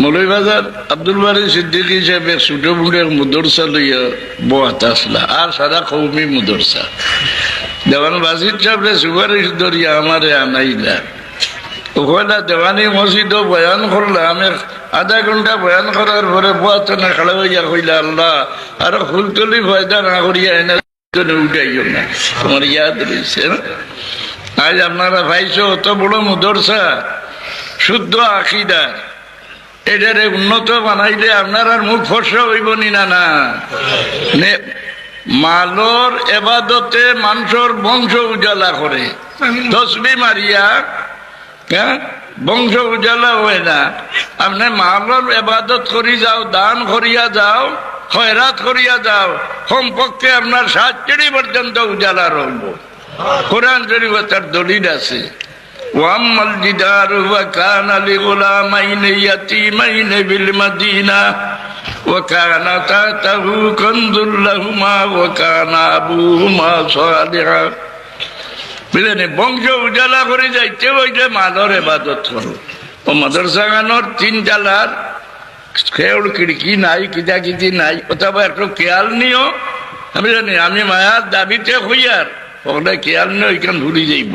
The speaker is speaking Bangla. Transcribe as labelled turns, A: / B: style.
A: মৌলবাজার আব্দুল বারি সিদ্দিকী সাহেবের ছোট বুড়ের মুদরসা লইয়া বোয়াত আসলা। আর সারা কৌমি মুদরসা। দেওয়ান বাজির সাহেবরে সুপারিশ ধরিয়া আমারে আনাইলা। ওখানে দেওয়ানি মসজিদও বয়ান করলাম এক আধা ঘণ্টা বয়ান করার পরে বোয়াত না খাড়া হইয়া কইলা, আল্লাহ, আর ফুলতলি ফয়দা না করিয়া এনে উঠাইও না। তোমার ইয়াদ রয়েছে আজ আপনারা পাইছো, অত বড় মুদরসা। শুদ্ধ আকিদা। এটারে উন্নত বানাইলে আপনার আর মুখ ফসা হইব নি না মালর এবাদতে মানুষের বংশ উজালা করে। তসবি মারিয়া হ্যাঁ বংশ উজালা হয় না। আপনি মালর এবাদত করি যাও, দান করিয়া যাও, খয়রাত করিয়া যাও, কমপক্ষে আপনার সাত চিড়ি পর্যন্ত উজালা রইব। কোরআন শরীফ তার দলিল আছে। واما الجدار وكان لغلامين يتيمين بالمدينه وكان تحته كنز لهما وكان ابوهما صالحا বুঝলেন বংশ উজালা করে যাইতে ওইটা মালর এবাদত করো ও মাদ্রাসা গানোর তিন জালার খেউড় খিড়কি নাই কিতা কিতি নাই অথবা একটু খেয়াল নিও আমি জানি আমি মায়ার দাবিতে হইয়ার ওখানে খেয়াল নিয়ে ওইখান ভুলি যাইব